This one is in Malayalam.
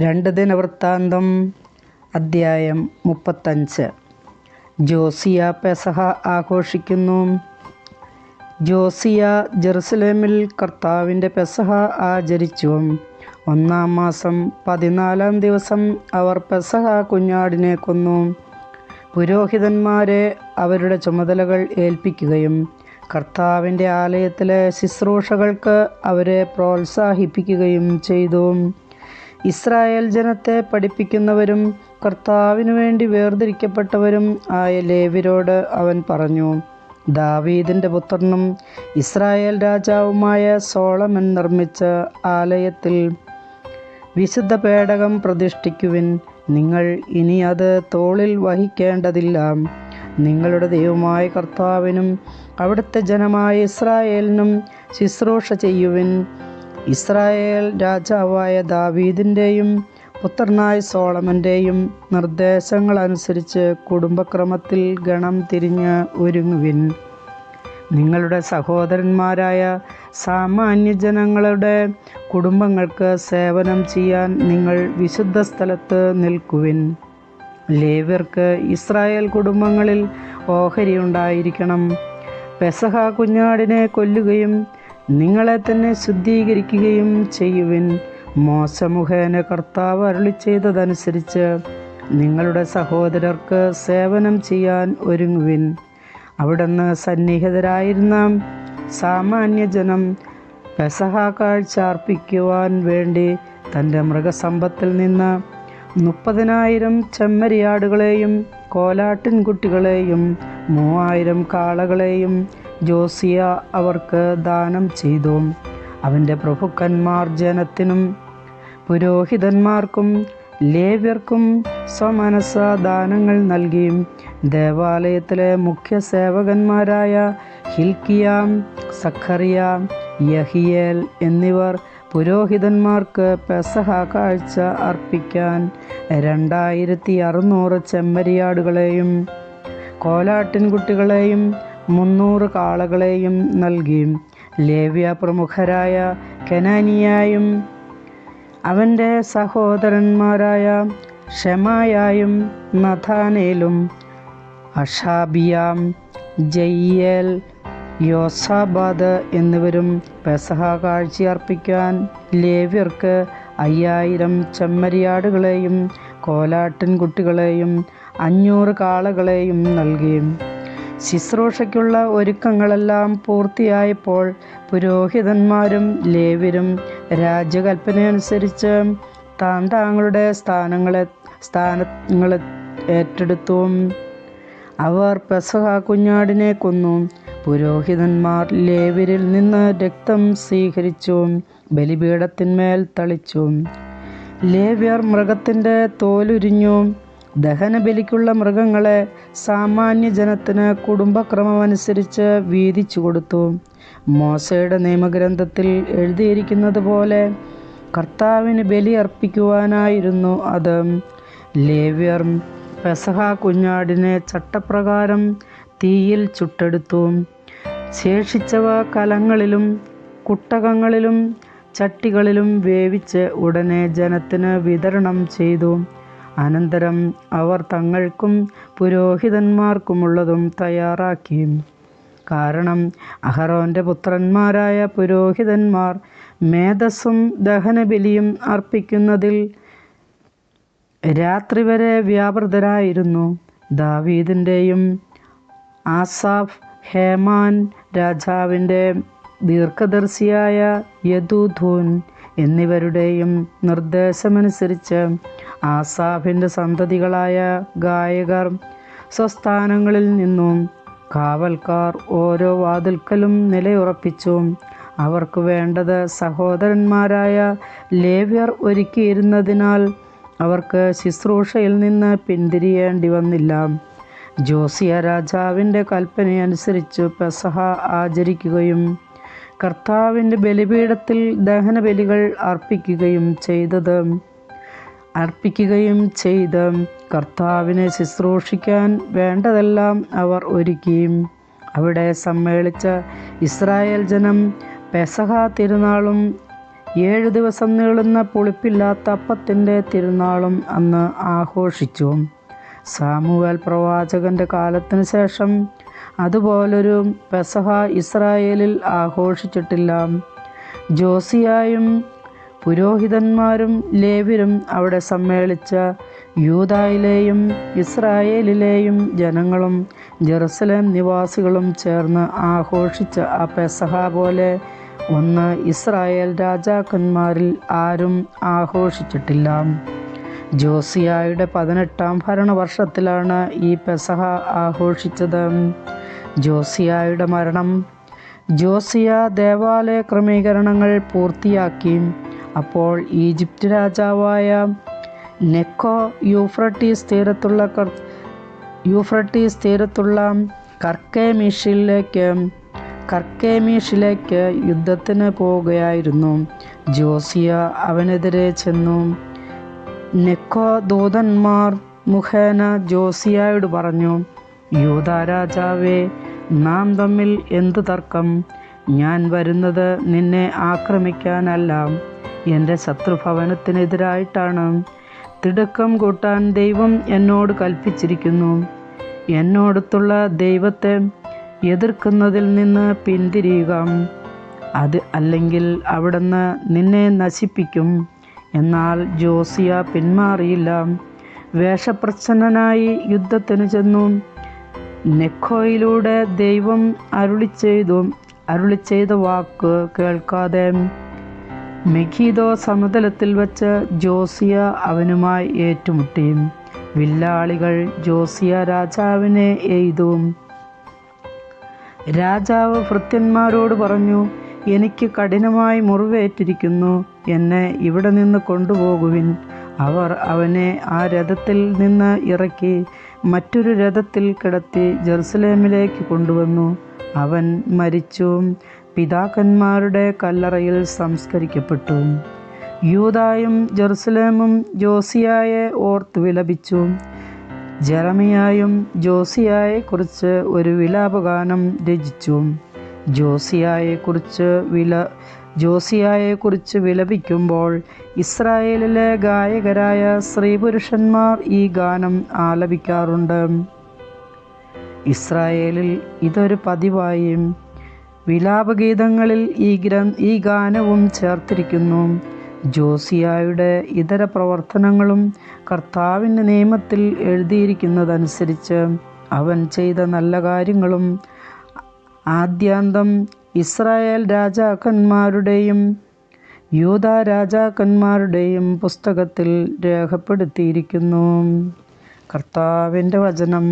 രണ്ട് ദിനവൃത്താന്തം അദ്ധ്യായം മുപ്പത്തഞ്ച്. ജോസിയ പെസഹ ആഘോഷിക്കുന്നു. ജോസിയ ജെറുസലേമിൽ കർത്താവിന്റെ പെസഹ ആചരിച്ചു. ഒന്നാം മാസം പതിനാലാം ദിവസം അവർ പെസഹ കുഞ്ഞാടിനെ കൊന്നു. പുരോഹിതന്മാരെ അവരുടെ ചുമതലകൾ ഏൽപ്പിക്കുകയും കർത്താവിന്റെ ആലയത്തിലെ ശുശ്രൂഷകൾക്ക് അവരെ പ്രോത്സാഹിപ്പിക്കുകയും ചെയ്തു. ഇസ്രായേൽ ജനത്തെ പഠിപ്പിക്കുന്നവരും കർത്താവിനു വേണ്ടി വേർതിരിക്കപ്പെട്ടവരും ആയ ലേവിരോട് അവൻ പറഞ്ഞു ദാവീദിന്റെ പുത്രനും ഇസ്രായേൽ രാജാവുമായ സോളമൻ നിർമ്മിച്ച ആലയത്തിൽ വിശുദ്ധ പേടകം പ്രതിഷ്ഠിക്കുവിൻ. നിങ്ങൾ ഇനി അത് തോളിൽ വഹിക്കേണ്ടതില്ല. നിങ്ങളുടെ ദൈവമായ കർത്താവിനും അവിടുത്തെ ജനമായ ഇസ്രായേലിനും ശുശ്രൂഷ ചെയ്യുവിൻ. ഇസ്രായേൽ രാജാവായ ദാവീദിന്റെയും പുത്രനായ സോളമന്റെയും നിർദ്ദേശങ്ങളനുസരിച്ച് കുടുംബക്രമത്തിൽ ഗണം തിരിഞ്ഞ് ഒരുങ്ങുവിൻ. നിങ്ങളുടെ സഹോദരന്മാരായ സാമാന്യ ജനങ്ങളുടെ കുടുംബങ്ങൾക്ക് സേവനം ചെയ്യാൻ നിങ്ങൾ വിശുദ്ധ സ്ഥലത്ത് നിൽക്കുവിൻ. ലേവ്യർക്ക് ഇസ്രായേൽ കുടുംബങ്ങളിൽ ഓഹരി ഉണ്ടായിരിക്കണം. പെസഹ കുഞ്ഞാടിനെ കൊല്ലുകയും നിങ്ങളെ തന്നെ ശുദ്ധീകരിക്കുകയും ചെയ്യുവിൻ. മോശമുഖേന കർത്താവ് അരുളി ചെയ്തതനുസരിച്ച് നിങ്ങളുടെ സഹോദരർക്ക് സേവനം ചെയ്യാൻ ഒരുങ്ങുവിൻ. അവിടുന്ന് സന്നിഹിതരായിരുന്ന സാമാന്യജനം പെസഹ കാഴ്ച അർപ്പിക്കുവാൻ വേണ്ടി തന്റെ മൃഗസമ്പത്തിൽ നിന്ന് മുപ്പതിനായിരം ചെമ്മരിയാടുകളെയും കോലാട്ടിൻകുട്ടികളെയും മൂവായിരം കാളകളെയും ജോസിയ അവർക്ക് ദാനം ചെയ്തു. അവന്റെ പ്രഭുക്കന്മാർ ജനത്തിനും പുരോഹിതന്മാർക്കും ലേവ്യർക്കും സ്വമനസ ദാനങ്ങൾ നൽകി. ദേവാലയത്തിലെ മുഖ്യ സേവകന്മാരായ ഹിൽക്കിയാം സഖറിയ യഹിയേൽ എന്നിവർ പുരോഹിതന്മാർക്ക് പെസഹ കാഴ്ച അർപ്പിക്കാൻ രണ്ടായിരത്തി അറുന്നൂറ് ചെമ്മരിയാടുകളെയും കോലാട്ടിൻകുട്ടികളെയും മുന്നൂറ് കാളകളെയും നൽകി. ലേവ്യ പ്രമുഖരായ കനാനിയായും അവന്റെ സഹോദരന്മാരായ ഷെമായായും നഥാനേലും അഷാബിയാം ജയ്യേൽ യോസാബാദ് എന്നിവരും പെസഹ കാഴ്ചയർപ്പിക്കാൻ ലേവ്യർക്ക് അയ്യായിരം ചെമ്മരിയാടുകളെയും കോലാട്ടിൻകുട്ടികളെയും അഞ്ഞൂറ് കാളകളെയും നൽകി. ശുശ്രൂഷയ്ക്കുള്ള ഒരുക്കങ്ങളെല്ലാം പൂർത്തിയായപ്പോൾ പുരോഹിതന്മാരും ലേവ്യരും രാജ്യകൽപ്പനയനുസരിച്ച് താൻ താങ്കളുടെ സ്ഥാനങ്ങളെ സ്ഥാനങ്ങളെ ഏറ്റെടുത്തു. അവർ പെസഹ കുഞ്ഞാടിനെ കൊന്നു. പുരോഹിതന്മാർ ലേവ്യരിൽ നിന്ന് രക്തം സ്വീകരിച്ചു ബലിപീഠത്തിന്മേൽ തളിച്ചു. ലേവ്യർ മൃഗത്തിന്റെ തോലുരിഞ്ഞു. ദഹനബലിക്കുള്ള മൃഗങ്ങളെ സാമാന്യ ജനത്തിന് കുടുംബക്രമമനുസരിച്ച് വീതിച്ചു കൊടുത്തു. മോശയുടെ നിയമഗ്രന്ഥത്തിൽ എഴുതിയിരിക്കുന്നത് പോലെ കർത്താവിന് ബലി അർപ്പിക്കുവാനായിരുന്നു അത്. ലേവ്യർ പെസഹ കുഞ്ഞാടിനെ ചട്ടപ്രകാരം തീയിൽ ചുട്ടെടുത്തു. ശേഷിച്ചവ കലങ്ങളിലും കുട്ടകങ്ങളിലും ചട്ടികളിലും വേവിച്ച് ഉടനെ ജനത്തിന് വിതരണം ചെയ്തു. അനന്തരം അവർ തങ്ങൾക്കും പുരോഹിതന്മാർക്കുമുള്ളതും തയ്യാറാക്കി. കാരണം അഹറോന്റെ പുത്രന്മാരായ പുരോഹിതന്മാർ മേധസ്സും ദഹനബലിയും അർപ്പിക്കുന്നതിൽ രാത്രി വരെ വ്യാപൃതരായിരുന്നു. ദാവീദിന്റെയും ആസാഫ് ഹേമാൻ രാജാവിന്റെ ദീർഘദർശിയായ യദുധൂൻ എന്നിവരുടെയും നിർദ്ദേശമനുസരിച്ച് ആസാഫിന്റെ സന്തതികളായ ഗായകർ സ്വസ്ഥാനങ്ങളിൽ നിന്നും കാവൽക്കാർ ഓരോ വാതിൽക്കലും നിലയുറപ്പിച്ചു. അവർക്ക് വേണ്ടത് സഹോദരന്മാരായ ലേവ്യർ ഒരുക്കിയിരുന്നതിനാൽ അവർക്ക് ശുശ്രൂഷയിൽ നിന്ന് പിന്തിരിയേണ്ടി വന്നില്ല. ജോസിയ രാജാവിന്റെ കൽപ്പനയനുസരിച്ച് പെസഹ ആചരിക്കുകയും കർത്താവിന്റെ ബലിപീഠത്തിൽ ദഹനബലികൾ അർപ്പിക്കുകയും ചെയ്തത്. അർപ്പിക്കുകയും ചെയ്ത് കർത്താവിനെ ശുശ്രൂഷിക്കാൻ വേണ്ടതെല്ലാം അവർ ഒരുക്കി അവിടെ സമ്മേളിച്ച ഇസ്രായേൽ ജനം പെസഹ തിരുനാളും ഏഴ് ദിവസം നീളുന്ന പുളിപ്പില്ലാത്ത അപ്പത്തിന്റെ തിരുനാളും അന്ന് ആഘോഷിച്ചു. സാമുവേൽ പ്രവാചകന്റെ കാലത്തിന് ശേഷം അതുപോലൊരു പെസഹ ഇസ്രായേലിൽ ആഘോഷിച്ചിട്ടില്ല. ജോസിയായും പുരോഹിതന്മാരും ലേവ്യരും അവിടെ സമ്മേളിച്ച യൂതായിലെയും ഇസ്രായേലിലെയും ജനങ്ങളും ജെറുസലേം നിവാസികളും ചേർന്ന് ആഘോഷിച്ച ആ പെസഹ പോലെ ഒന്ന് ഇസ്രായേൽ രാജാക്കന്മാരിൽ ആരും ആഘോഷിച്ചിട്ടില്ല. ജോസിയായുടെ പതിനെട്ടാം ഭരണവർഷത്തിലാണ് ഈ പെസഹ ആഘോഷിച്ചത്. ജോസിയായുടെ മരണം. ജോസിയ ദേവാലയ ക്രമീകരണങ്ങൾ പൂർത്തിയാക്കി. അപ്പോൾ ഈജിപ്ത് രാജാവായ നെക്കോ യൂഫ്രട്ടീസ് തീരത്തുള്ള യൂഫ്രട്ടീസ് തീരത്തുള്ള കർക്കേമീഷിലേക്ക് കർക്കേമീഷിലേക്ക് യുദ്ധത്തിന് പോവുകയായിരുന്നു. ജോസിയ അവനെതിരെ ചെന്നു. നെക്കോ ദൂതന്മാർ മുഖേന ജോസിയായോട് പറഞ്ഞു യൂതാരാജാവേ നാം തമ്മിൽ എന്ത് തർക്കം? ഞാൻ വരുന്നത് നിന്നെ ആക്രമിക്കാനല്ല. എന്റെ ശത്രുഭവനത്തിനെതിരായിട്ടാണ്. തിടുക്കം കൂട്ടാൻ ദൈവം എന്നോട് കൽപ്പിച്ചിരിക്കുന്നു. എന്നോടത്തുള്ള ദൈവത്തെ എതിർക്കുന്നതിൽ നിന്ന് പിന്തിരിയുക. അത് അല്ലെങ്കിൽ അവിടുന്ന് നിന്നെ നശിപ്പിക്കും. എന്നാൽ ജോസിയ പിന്മാറിയില്ല. വേഷപ്രച്ഛന്നനായി യുദ്ധത്തിന് ചെന്നു. നെഖോയിലൂടെ ദൈവം അരുളി ചെയ്തു. അരുളി ചെയ്ത വാക്ക് കേൾക്കാതെ മെഗീദോ സമതലത്തിൽ വച്ച് ജോസിയ അവനുമായി ഏറ്റുമുട്ടി. വില്ലാളികൾ ജോസിയ രാജാവിനെ എയ്തു. രാജാവ് ഭൃത്യന്മാരോട് പറഞ്ഞു എനിക്ക് കഠിനമായി മുറിവേറ്റിരിക്കുന്നു. എന്നെ ഇവിടെ നിന്ന് കൊണ്ടുപോകുവിൻ. അവർ അവനെ ആ രഥത്തിൽ നിന്ന് ഇറക്കി മറ്റൊരു രഥത്തിൽ കിടത്തി ജെറുസലേമിലേക്ക് കൊണ്ടുവന്നു. അവൻ മരിച്ചു. പിതാക്കന്മാരുടെ കല്ലറയിൽ സംസ്കരിക്കപ്പെട്ടു. യൂതായും ജെറുസലേമും ജോസിയായെ ഓർത്ത് വിലപിച്ചു. ജെറമിയായും ജോസിയായെക്കുറിച്ച് ഒരു വിലാപഗാനം രചിച്ചു. ജോസിയായെക്കുറിച്ച് വില ജോസിയായെക്കുറിച്ച് വിലപിക്കുമ്പോൾ ഇസ്രായേലിലെ ഗായകരായ സ്ത്രീപുരുഷന്മാർ ഈ ഗാനം ആലപിക്കാറുണ്ട്. ഇസ്രായേലിൽ ഇതൊരു പതിവായി വിലാപഗീതങ്ങളിൽ ഈ ഗ്ര ഈ ഗാനവും ചേർത്തിരിക്കുന്നു. ജോസിയായുടെ ഇതര പ്രവർത്തനങ്ങളും കർത്താവിന്റെ നിയമത്തിൽ എഴുതിയിരിക്കുന്നതനുസരിച്ച് അവൻ ചെയ്ത നല്ല കാര്യങ്ങളും ആദ്യാന്തം ഇസ്രായേൽ രാജാക്കന്മാരുടെയും യൂത രാജാക്കന്മാരുടെയും പുസ്തകത്തിൽ രേഖപ്പെടുത്തിയിരിക്കുന്നു. കർത്താവിന്റെ വചനം.